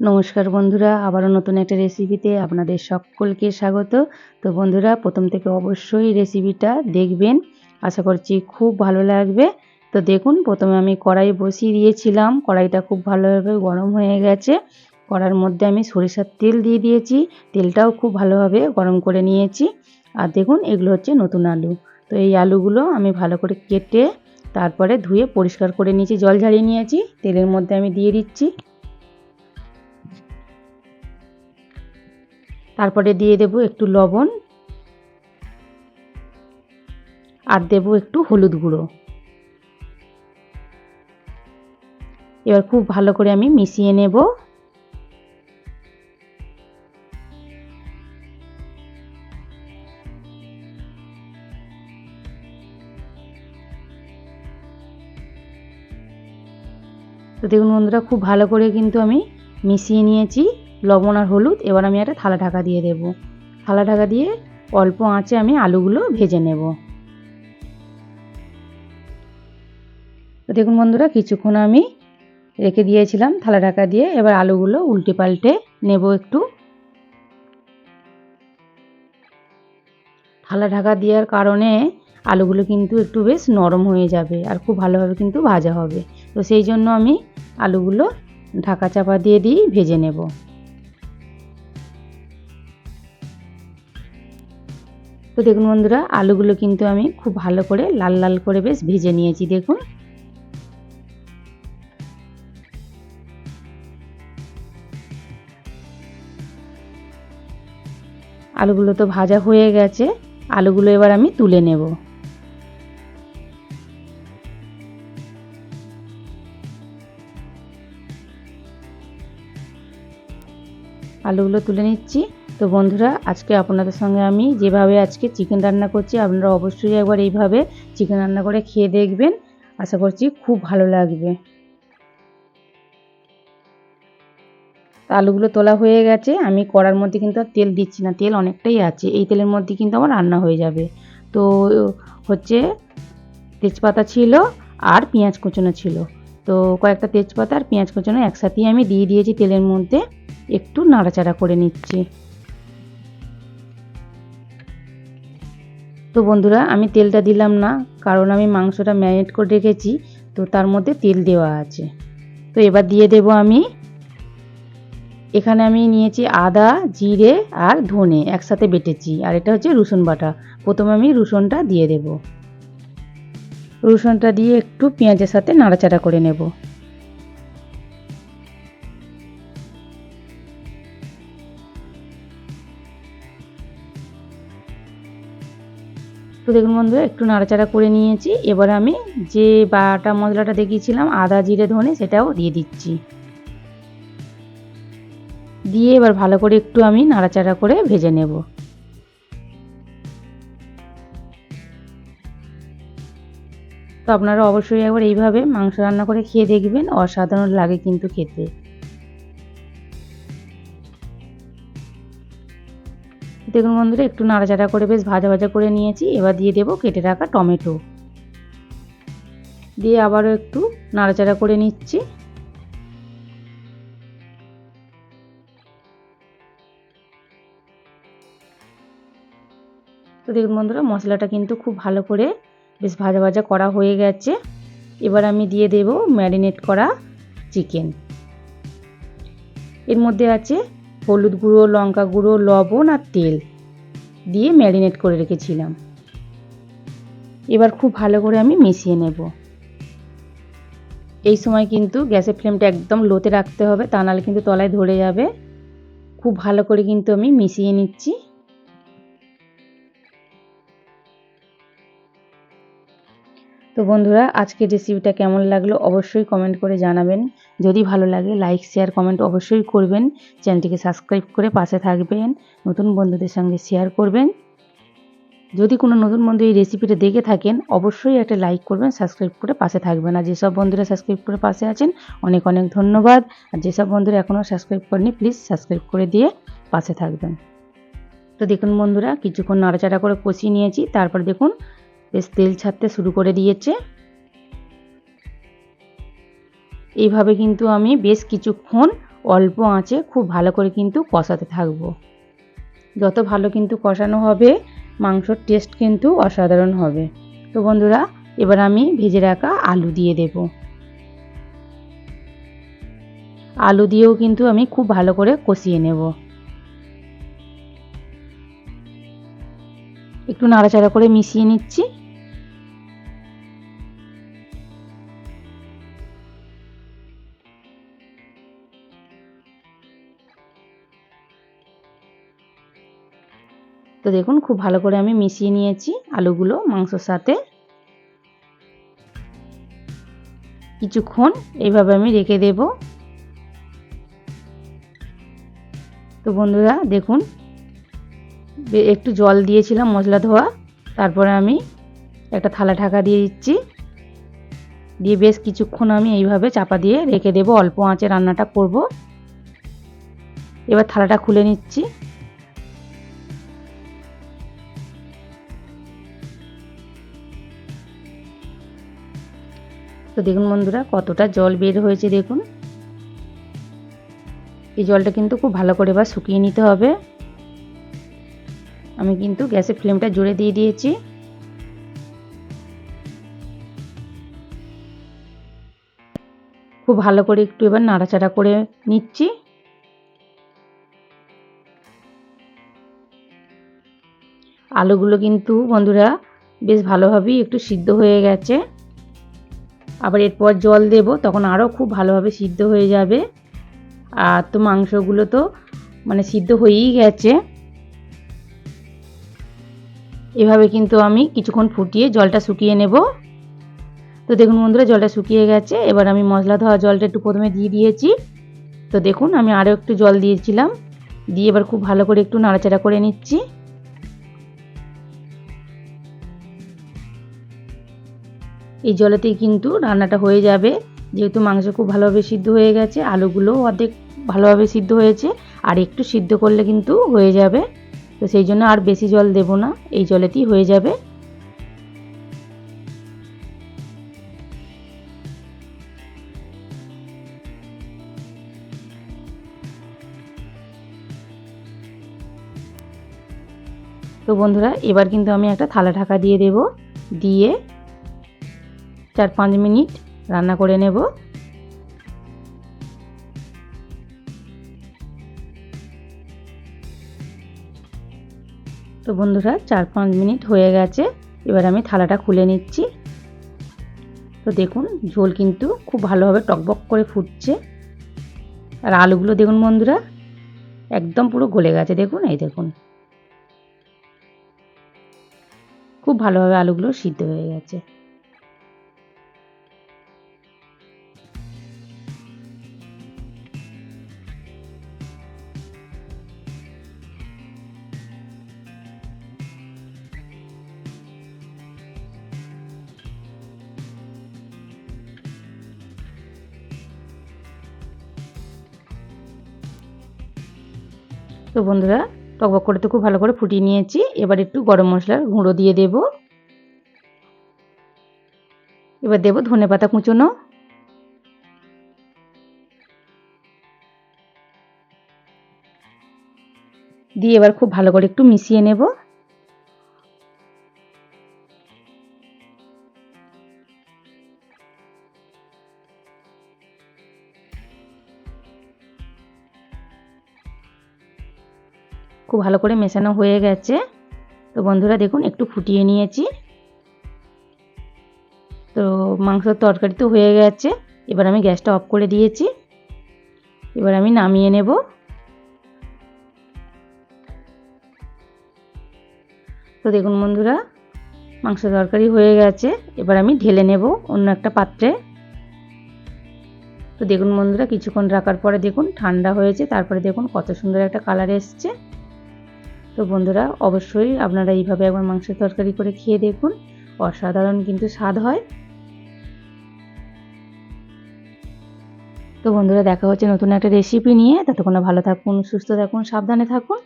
নমস্কার বন্ধুরা, আবারও নতুন একটা রেসিপিতে আপনাদের সকলকে স্বাগত। তো বন্ধুরা, প্রথম থেকে অবশ্যই রেসিপিটা দেখবেন। আশা করছি খুব ভালো লাগবে। তো দেখুন, প্রথমে আমি কড়াই বসিয়ে দিয়েছিলাম। কড়াইটা খুব ভালোভাবে গরম হয়ে গেছে। কড়ার মধ্যে আমি সরিষার তেল দিয়ে দিয়েছি। তেলটাও খুব ভালোভাবে গরম করে নিয়েছি। আর দেখুন, এগুলো হচ্ছে নতুন আলু। তো এই আলুগুলো আমি ভালো করে কেটে তারপরে ধুয়ে পরিষ্কার করে নিয়েছি, জল ঝাড়িয়ে নিয়েছি। তেলের মধ্যে আমি দিয়ে দিচ্ছি। তারপরে দিয়ে দেব একটু লবণ আর দেব একটু হলুদ গুঁড়ো। এবার খুব ভালো করে আমি মিশিয়ে নেব। তো দেখুন বন্ধুরা, খুব ভালো করে কিন্তু আমি মিশিয়ে নিয়েছি। লবণ আর হলুদ, এবার আমি একটা থালা ঢাকা দিয়ে দেব। থালা ঢাকা দিয়ে অল্প আঁচে আমি আলুগুলো ভেজে নেব। দেখুন বন্ধুরা, কিছুক্ষণ আমি রেখে দিয়েছিলাম থালা ঢাকা দিয়ে, এবার আলুগুলো উল্টে পাল্টে নেব একটু। থালা ঢাকা দেওয়ার কারণে আলুগুলো কিন্তু একটু বেশ নরম হয়ে যাবে আর খুব ভালোভাবে কিন্তু ভাজা হবে। তো সেই জন্য আমি আলুগুলো ঢাকা চাপা দিয়ে দিই ভেজে নেব। তো দেখুন বন্ধুরা, আলুগুলো কিন্তু আমি খুব ভালো করে লাল লাল করে বেশ ভেজে নিয়েছি, দেখুন। আলুগুলো তো ভাজা হয়ে গেছে, আলুগুলো এবার আমি তুলে নেব। আলুগুলো তুলে নিচ্ছি। তো বন্ধুরা, আজকে আপনাদের সঙ্গে আমি যেভাবে আজকে চিকেন রান্না করছি, আপনারা অবশ্যই একবার এইভাবে চিকেন রান্না করে খেয়ে দেখবেন। আশা করছি খুব ভালো লাগবে। আলুগুলো তোলা হয়ে গেছে। আমি কড়ার মধ্যে কিন্তু আর তেল দিচ্ছি না, তেল অনেকটাই আছে। এই তেলের মধ্যে কিন্তু আমার রান্না হয়ে যাবে। তো হচ্ছে তেজপাতা ছিল আর পেঁয়াজ কুচনো ছিল। তো কয়েকটা তেজপাতা আর পেঁয়াজ কুচনো একসাথেই আমি দিয়ে দিয়েছি তেলের মধ্যে। একটু নাড়াচাড়া করে নিচ্ছি। তো বন্ধুরা, আমি তেলটা দিলাম না, কারণ আমি মাংসটা ম্যারিনেট করে রেখেছি, তো তার মধ্যে তেল দেওয়া আছে। তো এবার দিয়ে দেব আমি। এখানে আমি নিয়েছি আদা, জিরে আর ধনে একসাথে বেটেছি, আর এটা হচ্ছে রসুন বাটা। প্রথমে আমি রসুনটা দিয়ে দেব। রসুনটা দিয়ে একটু পেঁয়াজের সাথে নাড়াচাড়া করে নেব। তো দেখুন বন্ধুরা, একটু নাড়াচাড়া করে নিয়েছি। এবার আমি যে বাটা মশলাটা দেখিয়েছিলাম, আদা, জিরে, ধনে, সেটাও দিয়ে দিচ্ছি। দিয়ে এবার ভালো করে একটু আমি নাড়াচাড়া করে ভেজে নেব। তো আপনারা অবশ্যই একবার এইভাবে মাংস রান্না করে খেয়ে দেখবেন, অসাধারণ লাগে কিন্তু খেতে। দেখুন বন্ধুরা একটু নাড়াচাড়া করে বেশ ভাজা ভাজা করে নিয়েছি। এবার দিয়ে দেবো কেটে রাখা টমেটো। দিয়ে আবারও একটু নাড়াচাড়া করে নিচ্ছি। তো দেখুন বন্ধুরা, মশলাটা কিন্তু খুব ভালো করে বেশ ভাজা ভাজা করা হয়ে গেছে। এবার আমি দিয়ে দেব ম্যারিনেট করা চিকেন। এর মধ্যে আছে হলুদ গুঁড়ো, লঙ্কা গুঁড়ো, লবণ আর তেল দিয়ে ম্যারিনেট করে রেখেছিলাম। এবার খুব ভালো করে আমি মিশিয়ে নেব। এই সময় কিন্তু গ্যাসের ফ্লেমটা একদম লোতে রাখতে হবে, তা নাহলে কিন্তু তলায় ধরে যাবে। খুব ভালো করে কিন্তু আমি মিশিয়ে নিচ্ছি। তো বন্ধুরা, আজকের রেসিপিটা কেমন লাগল অবশ্যই কমেন্ট করে জানাবেন। যদি ভালো লাগে লাইক শেয়ার কমেন্ট অবশ্যই করবেন। চ্যানেলটিকে সাবস্ক্রাইব করে পাশে থাকবেন। নতুন বন্ধুদের সঙ্গে শেয়ার করবেন। যদি কোনো নতুন বন্ধু এই রেসিপিটা দেখে থাকেন, অবশ্যই একটা লাইক করবেন সাবস্ক্রাইব করে পাশে থাকবেন। আর যেসব বন্ধুরা সাবস্ক্রাইব করে পাশে আছেন, অনেক অনেক ধন্যবাদ। আর যেসব বন্ধুরা এখনও সাবস্ক্রাইব করেনি প্লিজ সাবস্ক্রাইব করে দিয়ে পাশে থাকবেন। তো দেখুন বন্ধুরা, কিছুক্ষণ নাড়াচাড়া করে কষিয়ে নিয়েছি। তারপর দেখুন, বেশ তেল ছাড়তে শুরু করে দিয়েছে। এইভাবে কিন্তু আমি বেশ কিছুক্ষণ অল্প আঁচে খুব ভালো করে কিন্তু কষাতে থাকব। যত ভালো কিন্তু কষানো হবে, মাংসর টেস্ট কিন্তু অসাধারণ হবে। তো বন্ধুরা, এবার আমি ভেজে রাখা আলু দিয়ে দেব। আলু দিয়েও কিন্তু আমি খুব ভালো করে কষিয়ে নেব। একটু নাড়াচাড়া করে মিশিয়ে নিচ্ছি। তো দেখুন, খুব ভালো করে আমি মিশিয়ে নিয়েছি আলুগুলো মাংসর সাথে। কিছুক্ষণ এইভাবে আমি রেখে দেব। তো বন্ধুরা, দেখুন একটু জল দিয়েছিলাম মশলা ধোয়া, তারপরে আমি একটা থালা ঢাকা দিয়ে দিচ্ছি। দিয়ে বেশ কিছুক্ষণ আমি এইভাবে চাপা দিয়ে রেখে দেব, অল্প আঁচে রান্নাটা করব। এবার থালাটা খুলে নিচ্ছি। তো দেখুন বন্ধুরা, কতটা জল বের হয়েছে দেখুন। এই জলটা কিন্তু খুব ভালো করে এবার শুকিয়ে নিতে হবে। আমি কিন্তু গ্যাসের ফ্লেমটা জোরে দিয়ে দিয়েছি। খুব ভালো করে একটু এবার নাড়াচাড়া করে নিচ্ছি। আলুগুলো কিন্তু বন্ধুরা, বেশ ভালোভাবেই একটু সিদ্ধ হয়ে গেছে। আবার এরপর জল দেব, তখন আরও খুব ভালোভাবে সিদ্ধ হয়ে যাবে। আর তো মাংসগুলো তো মানে সিদ্ধ হয়েই গেছে। এভাবে কিন্তু আমি কিছুক্ষণ ফুটিয়ে জলটা শুকিয়ে নেব। তো দেখুন বন্ধুরা, জলটা শুকিয়ে গেছে। এবার আমি মশলা ধোয়া জলটা একটু প্রথমে দিয়ে দিয়েছি। তো দেখুন, আমি আরও একটু জল দিয়েছিলাম। দিয়ে এবার খুব ভালো করে একটু নাড়াচাড়া করে নিচ্ছি। এই জলেতেই কিন্তু রান্নাটা হয়ে যাবে। যেহেতু মাংস খুব ভালোভাবে সিদ্ধ হয়ে গেছে আলুগুলো অর্ধেক ভালোভাবে সিদ্ধ হয়েছে, আর একটু সিদ্ধ করলে কিন্তু হয়ে যাবে। তো সেই জন্য আর বেশি জল দেব না, এই জলেতেই হয়ে যাবে। তো বন্ধুরা, এবার কিন্তু আমি একটা থালা ঢাকা দিয়ে দেব। দিয়ে চার পাঁচ মিনিট রান্না করে নেব। তো বন্ধুরা চার পাঁচ মিনিট হয়ে গেছে, এবার আমি থালাটা খুলে নিচ্ছি। তো দেখুন, ঝোল কিন্তু খুব ভালোভাবে টকবক করে ফুটছে। আর আলুগুলো দেখুন বন্ধুরা, একদম পুরো গলে গেছে, দেখুন, এই দেখুন। খুব ভালোভাবে আলুগুলো সিদ্ধ হয়ে গেছে। তো বন্ধুরা, টকবক করে তো খুব ভালো করে ফুটিয়ে নিয়েছি। এবার একটু গরম মশলার গুঁড়ো দিয়ে দেব। এবার দেব ধনে পাতা কুচোনো। দিয়ে এবার খুব ভালো করে একটু মিশিয়ে নেব। খুব ভালো করে মেশানো হয়ে গেছে। তো বন্ধুরা দেখুন, একটু ফুটিয়ে নিয়েছি। তো মাংসর তরকারি তো হয়ে গেছে। এবার আমি গ্যাসটা অফ করে দিয়েছি। এবার আমি নামিয়ে নেব। তো দেখুন বন্ধুরা মাংস তরকারি হয়ে গেছে। এবার আমি ঢেলে নেব অন্য একটা পাত্রে। তো দেখুন বন্ধুরা, কিছুক্ষণ রাখার পরে দেখুন ঠান্ডা হয়েছে। তারপরে দেখুন কত সুন্দর একটা কালার এসছে। তো বন্ধুরা, অবশ্যই আপনারা এইভাবে একবার মাংসের তরকারি করে খেয়ে দেখুন। অসাধারণ কিন্তু স্বাদ হয়। তো বন্ধুরা, দেখা হচ্ছে নতুন একটা রেসিপি নিয়ে। ততক্ষণ ভালো থাকুন, সুস্থ থাকুন, সাবধানে থাকুন।